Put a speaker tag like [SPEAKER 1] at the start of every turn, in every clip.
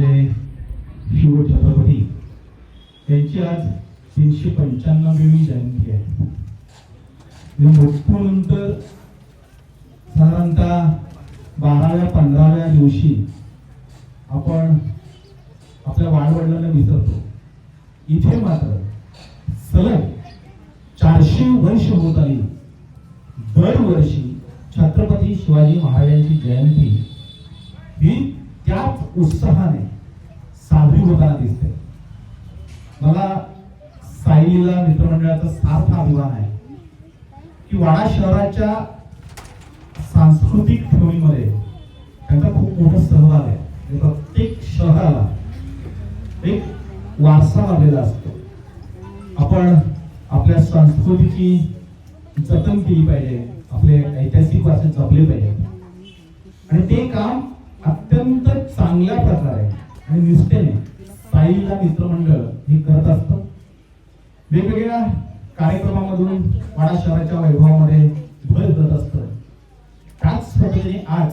[SPEAKER 1] माझे शिव छत्रपती त्यांची आज तीनशे पंच्याण्णवी जयंती आहे. मृत्यूनंतर साधारणतः बाराव्या पंधराव्या दिवशी आपण आपल्या वाडवडिलांना विसरतो. इथे मात्र सलग चारशे वर्ष होत आली दरवर्षी छत्रपती शिवाजी महाराजांची जयंती. ही त्याच उत्साहाने साजरी होताना दिसते. मला साईला मित्रमंडळाचा सार्थ अभिमान आहे की वाडा शहराच्या सांस्कृतिक ठेवणीमध्ये त्यांचा खूप मोठा सहभाग आहे. प्रत्येक शहराला एक वारसा लाभलेला असतो. आपण आपल्या संस्कृतीची जतन केली पाहिजे आपले ऐतिहासिक वारसे जपले पाहिजे. आणि ते काम अत्यंत चांगल्या प्रकारे आणि निष्ठेने साईला मित्रमंडळ हे करत असतं. वेगवेगळ्या कार्यक्रमामधून वाडा शहराच्या वैभवामध्ये भर करत असतं. त्याच पद्धतीने आज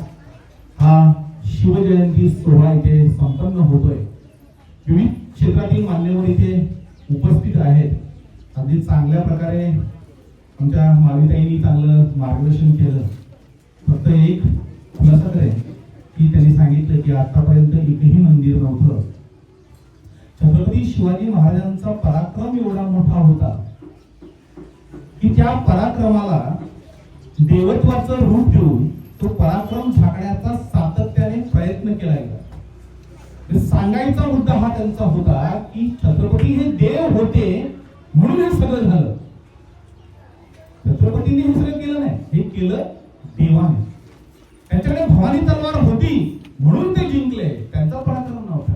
[SPEAKER 1] हा शिवजयंती सोहळा इथे संपन्न होतोय. विविध क्षेत्रातील मान्यवर इथे उपस्थित आहेत. अगदी चांगल्या प्रकारे आमच्या माविताईंनी चांगलं मार्गदर्शन केलं. फक्त एक खुलासा करेन की त्यांनी सांगितलं की आतापर्यंत एकही मंदिर नव्हतं. छत्रपती शिवाजी महाराजांचा पराक्रम एवढा मोठा होता की त्या पराक्रमाला देवत्वाचं रूप देऊन तो पराक्रम झाकण्याचा सातत्याने प्रयत्न केला गेला. म्हणजे सांगायचा मुद्दा हा त्यांचा होता की छत्रपती हे देव होते म्हणून हे सगळं झालं. छत्रपतींनी हे सगळं केलं नाही. हे केलं देवाने. त्यांच्याकडे भवानी तलवार होती. म्हणून ते जिंकले. त्यांचा पराक्रम नव्हता.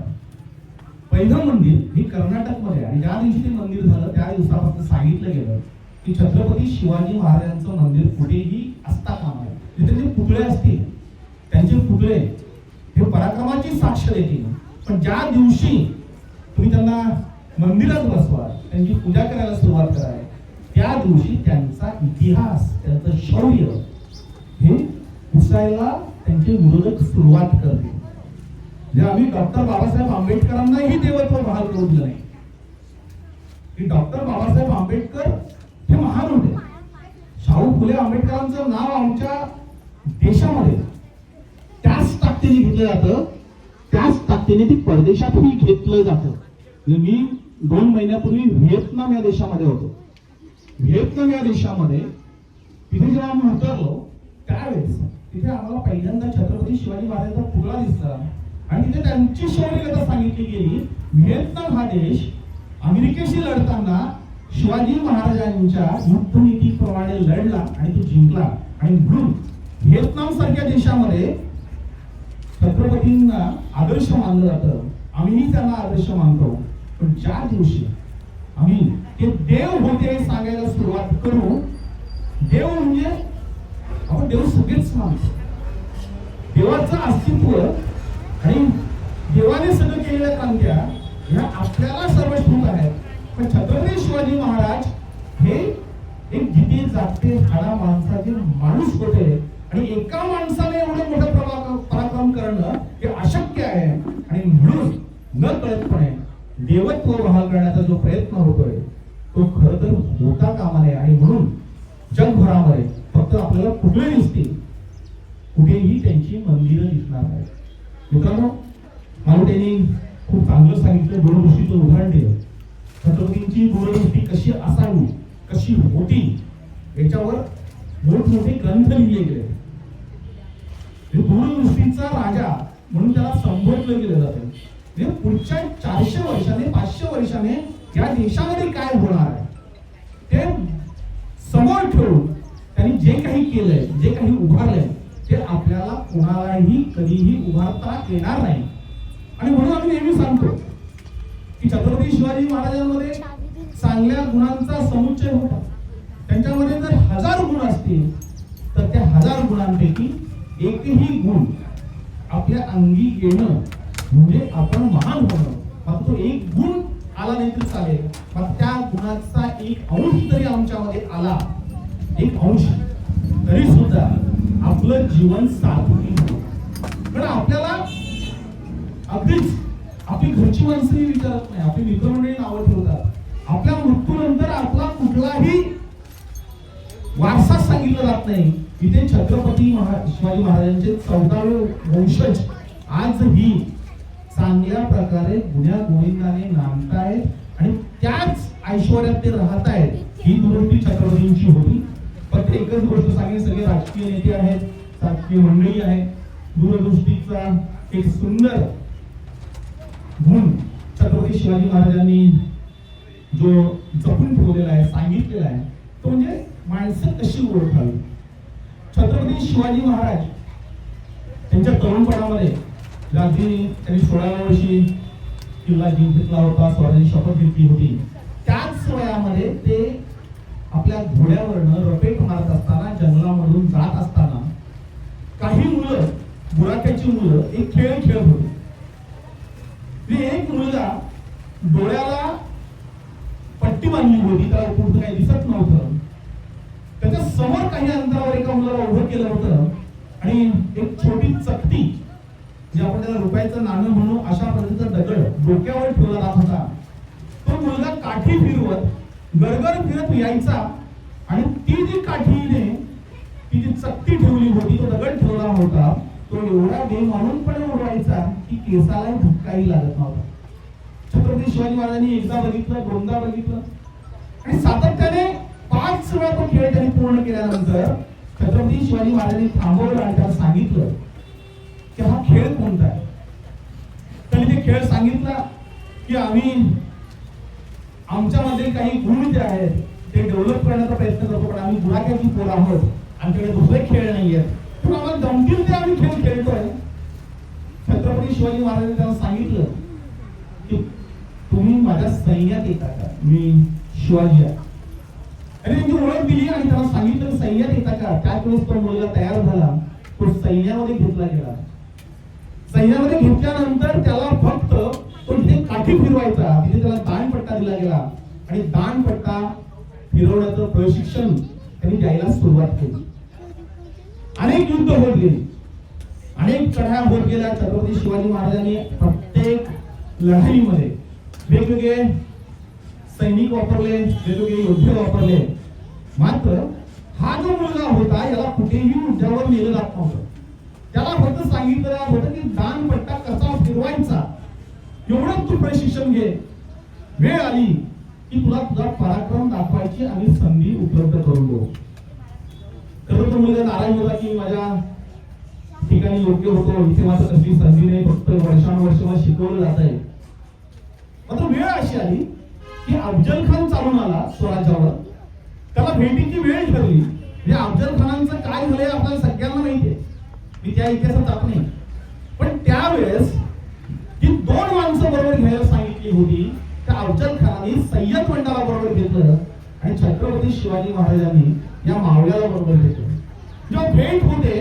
[SPEAKER 1] पहिलं मंदिर हे कर्नाटकमध्ये आणि ज्या दिवशी ते मंदिर झालं त्या दिवसापासून सांगितलं गेलं की छत्रपती शिवाजी महाराजांचं मंदिर कुठेही असता कामा नये जिथे ते पुतळे असतील त्यांचे पुतळे हे पराक्रमाची साक्ष देतील. पण ज्या दिवशी तुम्ही त्यांना मंदिरात बसवा त्यांची पूजा करायला सुरुवात कराय त्या दिवशी त्यांचा इतिहास त्यांचं शौर्य हे पुसायला त्यांचे विरोधक सुरुवात करते जे आम्ही डॉक्टर बाबासाहेब आंबेडकरांनाही देवत्व बहाल करून दिलं नाही. की डॉक्टर बाबासाहेब आंबेडकर हे महान होते. शाहू फुले आंबेडकरांचं नाव आमच्या देशामध्ये. त्याच ताकदीने घेतलं जातं. त्याच ताकदीने ते परदेशातही घेतलं जातं. म्हणजे मी दोन महिन्यापूर्वी व्हिएतनाम या देशामध्ये होतो. व्हिएतनाम या देशामध्ये तिथे जेव्हा आम्ही उतरलो त्यावेळेस तिथे आम्हाला पहिल्यांदा छत्रपती शिवाजी महाराजांचा पुतळा दिसला. आणि तिथे त्यांची शौर्यकथा सांगितली गेली व्हिएतनाम हा देश अमेरिकेशी लढताना शिवाजी महाराजांच्या युद्धनीतीप्रमाणे लढला आणि तो जिंकला. आणि म्हणून व्हिएतनाम सारख्या देशामध्ये छत्रपतींना आदर्श मानलं जातं. आम्हीही त्यांना आदर्श मानतो. पण ज्या दिवशी आम्ही ते देव होते हे सांगायला सुरुवात करू देव म्हणजे आपण देव सगळेच माणूस. देवाचं अस्तित्व आणि देवाने सगळं केलेल्या क्रांत्या ह्या आपल्याला सर्वश्रुत आहेत पण छत्रपती शिवाजी महाराज हे एक जिथे जागते हाडा माणसाचे माणूस होते. आणि एका माणसाने एवढं मोठं प्रभाव पराक्रम करणं हे अशक्य आहे. आणि म्हणून न कळतपणे देवत्व बहाल करण्याचा जो प्रयत्न होतोय तो खर तर होता कामा नये आणि म्हणून जगभरामध्ये फक्त आपल्याला कुठे दिसतील कुठेही त्यांची मंदिरं दिसणार नाहीत. मित्रांनो मला त्यांनी खूप चांगलं सांगितलं दूरदृष्टीचं उदाहरण दिलं. छत्रपतींची दूरदृष्टी कशी असावी कशी होती याच्यावर मोठमोठे ग्रंथ लिहिले गेले. दूरदृष्टीचा राजा म्हणून त्याला संबोधलं गेलं जातं. पुढच्या चारशे वर्षाने पाचशे वर्षाने या देशामध्ये काय होणार आहे ते समोर ठेवून काही केलंय जे काही उभारलंय ते आपल्याला कोणालाही कधीही उभारता येणार नाही. आणि म्हणून आम्ही नेहमी सांगतो की छत्रपती शिवाजी महाराजांमध्ये चांगल्या गुणांचा समुच्चय होता. त्यांच्यामध्ये जर हजार गुण असतील तर त्या हजार गुणांपैकी एकही गुण आपल्या अंगी येणं म्हणजे आपण महान होणं. मग तो एक गुण आला नाही तरी चालेल. मग त्या गुणाचा एक अंश जरी आमच्यामध्ये आला. एक अंश. तरी सुद्धा आपलं जीवन सार्थकी पण आपल्याला अगदीच आपली घरची माणसंही विचारत नाही. आपली मित्रमंडळी नावं ठेवतात. आपल्या मृत्यूनंतर आपला कुठलाही वारसा सांगितला जात नाही. इथे छत्रपती महा शिवाजी महाराजांचे चौदावे वंशज आजही चांगल्या प्रकारे गुन्ह्या गोविंदाने नामतायत आणि त्याच ऐश्वर्यात ते राहत आहेत ही दुरुस्ती छत्रपतींची होती. फक्त एकच गोष्ट सांगेन सगळे राजकीय नेते आहेत राजकीय मंडळी आहे दूरदृष्टीचा एक सुंदर गुण छत्रपती शिवाजी महाराजांनी जो जपून ठेवलेला आहे सांगितलेला आहे तो म्हणजे माणसं कशी ओळखावी? छत्रपती शिवाजी महाराज त्यांच्या तरुणपणामध्ये अगदी त्यांनी सोळाव्या वर्षी किल्ला जिंकला होता स्वराज्याची शपथ घेतली होती. त्याच वयामध्ये ते आपल्या घोड्यावरनं रपेट मारत असताना जंगलामधून जात असताना काही मुलं बुराट्याची मुलं एक खेळ खेळत होती. ती एक मुलगा डोळ्याला पट्टी बांधली होती त्याला पुढचं काही दिसत नव्हतं. त्याच्यासमोर काही अंतरावर एका मुलाला उभं केलं होतं. आणि एक छोटी चकती जे आपण त्याला रुपयाचं नाणं म्हणू अशा पद्धतीचा दगड डोक्यावर ठेवला जात होता. तो मुलगा काठी फिरवत गरगर फिरत यायचा. आणि ती जी काठीने ती जी चक्ती ठेवली होती तो दगड ठेवला होता तो एवढा बेमानूनपणे उडवायचा की केसाला धक्काही लागत नव्हता. छत्रपती शिवाजी महाराजांनी एकदा बघितलं दोनदा बघितलं. आणि सातत्याने पाच वेळा तो खेळ त्यांनी पूर्ण केल्यानंतर छत्रपती शिवाजी महाराजांनी थांबवलं आणि त्याला सांगितलं की हा खेळ कोणता आहे? त्यांनी ते खेळ सांगितला की आम्ही आमच्यामध्ये काही गुण जे आहेत ते डेव्हलप करण्याचा प्रयत्न करतो पण आम्ही गुणाख्याची पोर आहोत. आमच्याकडे दुसरे खेळ नाही आहेत पण आम्हाला जमतील ते आम्ही खेळ खेळतोय. छत्रपती शिवाजी महाराजांनी त्यांना सांगितलं की तुम्ही माझ्या सैन्यात येता का मी शिवाजी आहे. आणि त्यांची ओळख दिली आणि त्यांना सांगितलं सैन्यात येता का? त्याच वेळेस तो मुलगा तयार झाला तो सैन्यामध्ये घेतला गेला. सैन्यामध्ये घेतल्यानंतर त्याला फक्त तो तिथे काठी फिरवायचा. तिथे त्याला दानपट्टा दिला गेला. आणि दानपट्टा फिरवण्याचं प्रशिक्षण त्यांनी द्यायला सुरुवात केली. अनेक युद्ध होत गेली. अनेक चढ्या होत गेल्या. छत्रपती शिवाजी महाराजांनी प्रत्येक लढाईमध्ये वेगवेगळे सैनिक वापरले वेगवेगळे योद्धे वापरले. मात्र हा जो मुलगा होता याला कुठेही युद्धावर नेलं जात नव्हतं. त्याला फक्त सांगितलं जात होतं की दानपट्टा कसा फिरवायचा? एवढंच तू प्रशिक्षण घे. वेळ आली. की तुला तुझा पराक्रम दाखवायची आणि संधी उपलब्ध करून देऊ. तर मुलगा नाराज होता की माझ्या ठिकाणी योग्य होतो. इथे मात्र कसली संधी नाही फक्त वर्षानुवर्ष मला शिकवलं जात आहे मात्र वेळ अशी आली की अफजल खान चालून आला स्वराज्यावर. त्याला भेटीची वेळ ठरली. म्हणजे अफजल खानांचं काय झालंय आपल्याला सगळ्यांना माहितीये मी त्या इतिहासात जात नाही. पण त्यावेळेस ती दोन माणसं बरोबर घ्यायला सांगितली होती त्या अफजल खानाने सय्यद मंडळा बरोबर घेतलं आणि छत्रपती शिवाजी महाराजांनी या मावळ्याला बरोबर घेतलं. जेव्हा भेट होते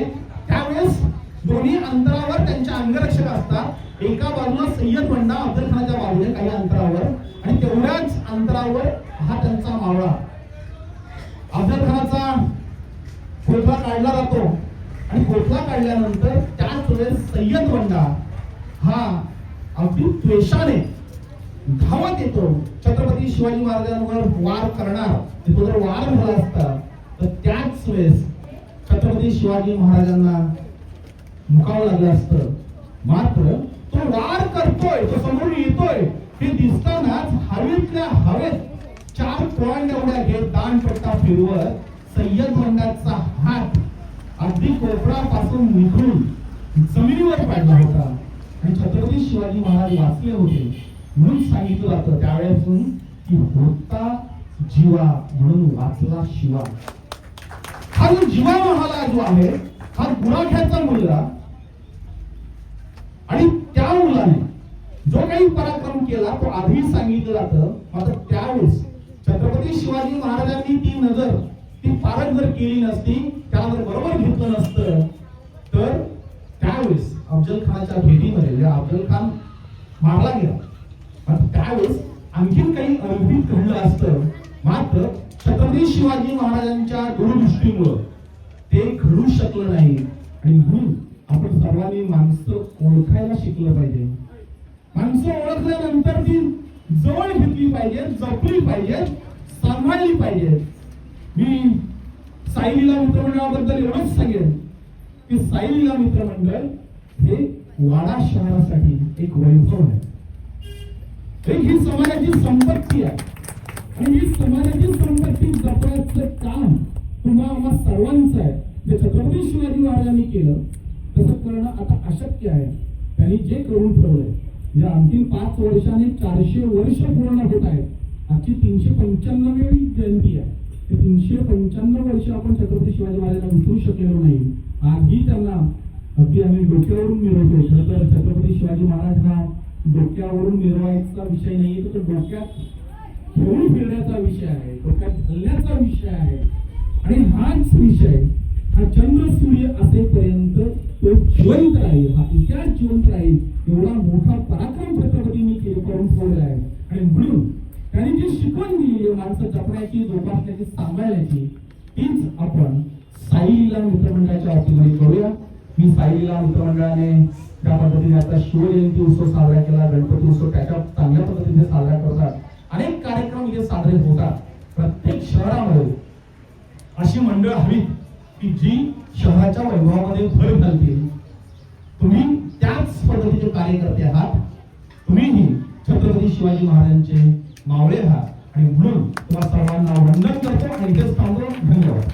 [SPEAKER 1] त्यावेळेस दोन्ही अंतरावर त्यांच्या अंगरक्षक असतात. एका बाजूला सय्यद मंडा अफजल खानाच्या बाजूने काही अंतरावर. आणि तेवढ्याच अंतरावर हा त्यांचा मावळा. अफजल खानाचा कोथळा काढला जातो. आणि कोथळा काढल्यानंतर त्याच वेळेस सय्यद मंडा हा अगदी त्वेषाने धावत येतो. छत्रपती शिवाजी महाराजांवर वार करणार. जर वार झाला असता तर त्याच वेळेस छत्रपती शिवाजी महाराजांना मुकावं लागलं असतं. मात्र तो वार करतोय तो समोर येतोय. हे दिसतानाच हवेतल्या हवेत चार पॉइंट एवढ्या घेत दानपट्टा फिरवत सय्यद मंडाचा हात अगदी कोपरापासून निघून जमिनीवर पडला होता. आणि छत्रपती शिवाजी महाराज वाचले होते. म्हणून सांगितलं जातं त्यावेळेस की होता जीवा म्हणून वाचला शिवा. हा जो जीवा महाला जो आहे हा गुराख्याचा मुलगा आणि त्या मुलाने जो काही पराक्रम केला तो आधी सांगितलं जातं. मात्र त्यावेळेस छत्रपती शिवाजी महाराजांनी ती नजर ती पारख जर केली नसती त्याला जर बरोबर घेतलं नसतं तर त्यावेळेस अफजल खानाच्या भेटीमध्ये म्हणजे अफजल खान मारला गेला. त्यावेळेस आणखीन काही अद्भुत घडलं असतं. मात्र छत्रपती शिवाजी महाराजांच्या दूरदृष्टीमुळं ते घडू शकलं नाही. आणि म्हणून आपण सर्वांनी माणसं ओळखायला शिकलं पाहिजे. माणसं ओळखल्यानंतर ती जवळ घेतली पाहिजे जपली पाहिजे सांभाळली पाहिजे. मी साईलीला मित्रमंडळाबद्दल एवढंच सांगेन की साईलीला मित्रमंडळ हे वाडा शहरासाठी एक वैभव आहे. एक ही समाजाची संपत्ती आहे. आणि ही समाजाची संपत्ती जपण्याचं काम तुम्हा आम्हा सर्वांचं आहे. जे छत्रपती शिवाजी महाराजांनी केलं तसं करणं आता अशक्य आहे. त्यांनी जे करून ठेवलंय या अंतिम पाच वर्षाने चारशे वर्ष पूर्ण होत आहेत. आजची तीनशे पंच्याण्णवी जयंती आहे. ते तीनशे पंच्याण्णव वर्ष आपण छत्रपती शिवाजी महाराजांना विसरू शकलेलो नाही. आजही त्यांना अगदी आम्ही डोक्यावरून मिळवतो खरं तर छत्रपती शिवाजी महाराज हा डोक्यावरून मिरवायचा विषय नाही तर तो डोक्यात घेऊन फिरण्याचा विषय आहे डोक्यात घालण्याचा विषय आहे. आणि हाच विषय हा चंद्र सूर्य असेपर्यंत तो जिवंत राहील हा इतिहास जिवंत राहील एवढा मोठा पराक्रम छत्रपतींनी करून ठेवला आहे आणि म्हणून त्यांनी जी शिकवण दिली आहे माणसं जपण्याची जोपासण्याची सांभाळण्याची तीच आपण साईला मित्रमंडळाच्या ऑफिसमध्ये करूया. मी साईला मित्रमंडळाने त्या पद्धतीने आता शिवजयंती उत्सव साजरा केला गणपती उत्सव त्याच्या चांगल्या पद्धतीने साजरा करतात. अनेक कार्यक्रम इथे साजरे होतात. प्रत्येक शहरामध्ये अशी मंडळ हवीत की जी शहराच्या वैभवामध्ये भर घालतील तुम्ही त्याच पद्धतीचे कार्यकर्ते आहात. तुम्हीही छत्रपती शिवाजी महाराजांचे मावळे आहात. आणि म्हणून तुम्हाला सर्वांना वंदन करतो आणि इथेच थांबतो धन्यवाद.